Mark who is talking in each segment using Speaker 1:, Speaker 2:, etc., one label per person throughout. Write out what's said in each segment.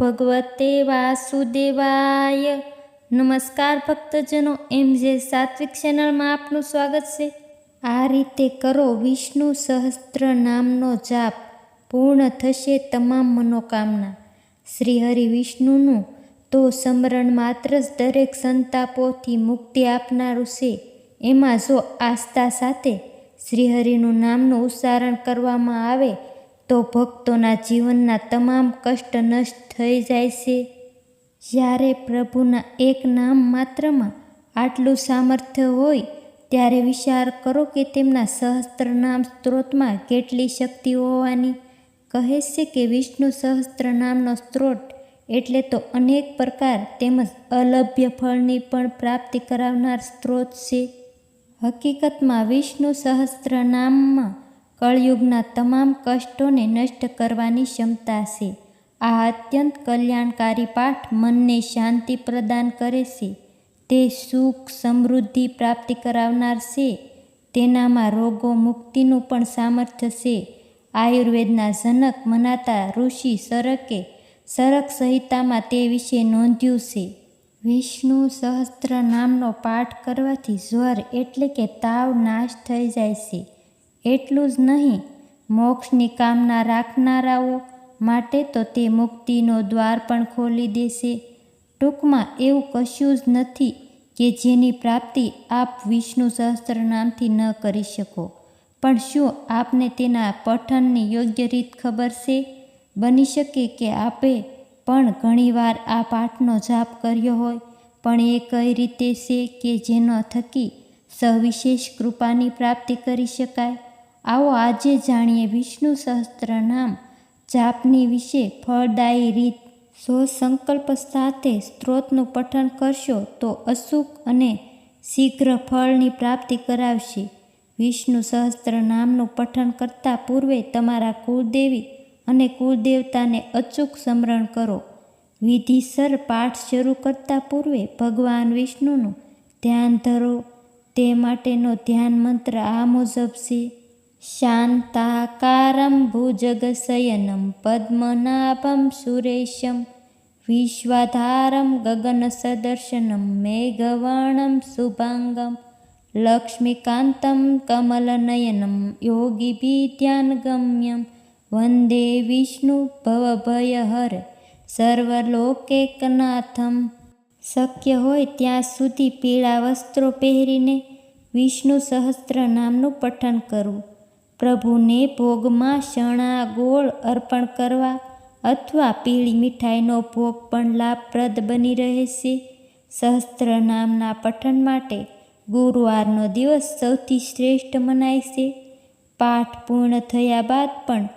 Speaker 1: ભગવતે વાસુદેવાય. નમસ્કાર ભક્તજનો એમ જે સાત્વિક ચેનલમાં આપનું સ્વાગત છે. આ રીતે કરો વિષ્ણુ સહસ્ત્ર નામનો જાપ પૂર્ણ થશે તમામ મનોકામના. શ્રીહરિ વિષ્ણુનું તો સ્મરણ માત્ર જ દરેક સંતાપોથી મુક્તિ આપનારું છે. એમાં જો આસ્થા સાથે શ્રીહરિનું નામનું ઉચ્ચારણ કરવામાં આવે તો ભક્તોના જીવનના તમામ કષ્ટ નષ્ટ થઈ જાય છે. જ્યારે પ્રભુના એક નામ માત્રમાં આટલું સામર્થ્ય હોય, ત્યારે વિચાર કરો કે તેમના સહસ્ત્રનામ સ્ત્રોતમાં કેટલી શક્તિ હોવાની. કહે છે કે વિષ્ણુ સહસ્ત્ર નામનો સ્ત્રોત એટલે તો અનેક પ્રકાર તેમજ અલભ્ય ફળની પણ પ્રાપ્તિ કરાવનાર સ્ત્રોત છે. હકીકતમાં વિષ્ણુ સહસ્ત્ર નામમાં કળયુગના તમામ કષ્ટોને નષ્ટ કરવાની ક્ષમતા છે. આ અત્યંત કલ્યાણકારી પાઠ મનને શાંતિ પ્રદાન કરે છે. તે સુખ, સમૃદ્ધિ પ્રાપ્તિ કરાવનાર છે. તેનામાં રોગો મુક્તિનું પણ સામર્થ્ય છે. આયુર્વેદના જનક મનાતા ઋષિ સરકે સરક સંહિતામાં તે વિશે નોંધ્યું છે. વિષ્ણુ સહસ્ત્ર નામનો પાઠ કરવાથી જ્વર એટલે કે તાવ નાશ થઈ જાય છે. એટલું જ નહીં, મોક્ષની કામના રાખનારાઓ માટે તો તે મુક્તિનો દ્વાર પણ ખોલી દેશે. ટૂંકમાં એવું કશું જ નથી કે જેની પ્રાપ્તિ આપ વિષ્ણુ સહસ્ત્રનામથી ન કરી શકો. પણ શું આપને તેના પઠનની યોગ્ય રીત ખબર છે? બની શકે કે આપે પણ ઘણીવાર આ પાઠનો જાપ કર્યો હોય, પણ એ કઈ રીતે છે કે જેનો થકી સવિશેષ કૃપાની પ્રાપ્તિ કરી શકાય? આવો આજે જાણીએ વિષ્ણુ સહસ્ત્ર નામ જાપની વિશે ફળદાયી રીત. સો સંકલ્પ સાથે સ્ત્રોતનું પઠન કરશો તો અસુખ અને શીઘ્ર ફળની પ્રાપ્તિ કરાવશે. વિષ્ણુ સહસ્ત્ર નામનું પઠન કરતા પૂર્વે તમારા કુળદેવી અને કુળદેવતાને અચૂક સ્મરણ કરો. વિધિસર પાઠ શરૂ કરતા પૂર્વે ભગવાન વિષ્ણુનું ધ્યાન ધરો. તે માટેનો ધ્યાન મંત્ર આ મુજબ છે. શાંતાકારમ ભુજગશયનમ પદ્મનાભમ સુરેશમ વિશ્વાધારમ ગગનસદર્શનમ મેઘવર્ણમ શુભાંગમ લક્ષ્મીકાંતમ કમલનયનમ યોગીભીધ્યાનગમ્યમ વંદે વિષ્ણુ ભવભયહર સર્વલોકેકનાથમ શક્ય હોય ત્યાં સુધી પીળા વસ્ત્રો પહેરીને વિષ્ણુ સહસ્ત્ર નામનું પઠન કરવું પ્રભુને ભોગમાં ચણા ગોળ અર્પણ કરવા અથવા પીળી મીઠાઈનો ભોગ પણ લાભપ્રદ બની રહે છે સહસ્ત્ર નામના પઠન માટે ગુરુવારનો દિવસ સૌથી શ્રેષ્ઠ મનાય છે. પાઠ પૂર્ણ થયા બાદ પણ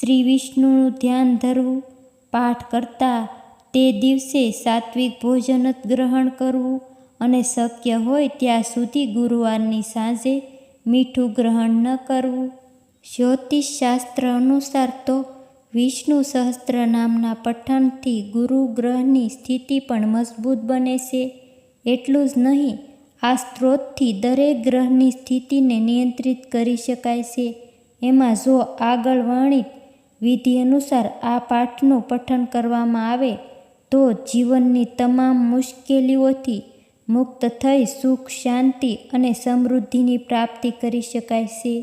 Speaker 1: શ્રી વિષ્ણુનું ધ્યાન ધરવું, પાઠ કરતા તે દિવસે સાત્વિક ભોજન ગ્રહણ કરવું અને શક્ય હોય ત્યાં સુધી ગુરુવારની સાંજે મીઠું ગ્રહણ ન કરવું. જ્યોતિષ શાસ્ત્ર અનુસાર તો વિષ્ણુ સહસ્ત્ર નામના પઠનથી ગુરુ ગ્રહની સ્થિતિ પણ મજબૂત બને છે. એટલું જ નહીં, આ સ્ત્રોતથી દરેક ગ્રહની સ્થિતિને નિયંત્રિત કરી શકાય છે. એમાં જો આગળ વર્ણિત વિધિ અનુસાર આ પાઠનું પઠન કરવામાં આવે, તો જીવનની તમામ મુશ્કેલીઓથી મુક્ત થઈ સુખ, શાંતિ અને સમૃદ્ધિની પ્રાપ્તિ કરી શકાય છે.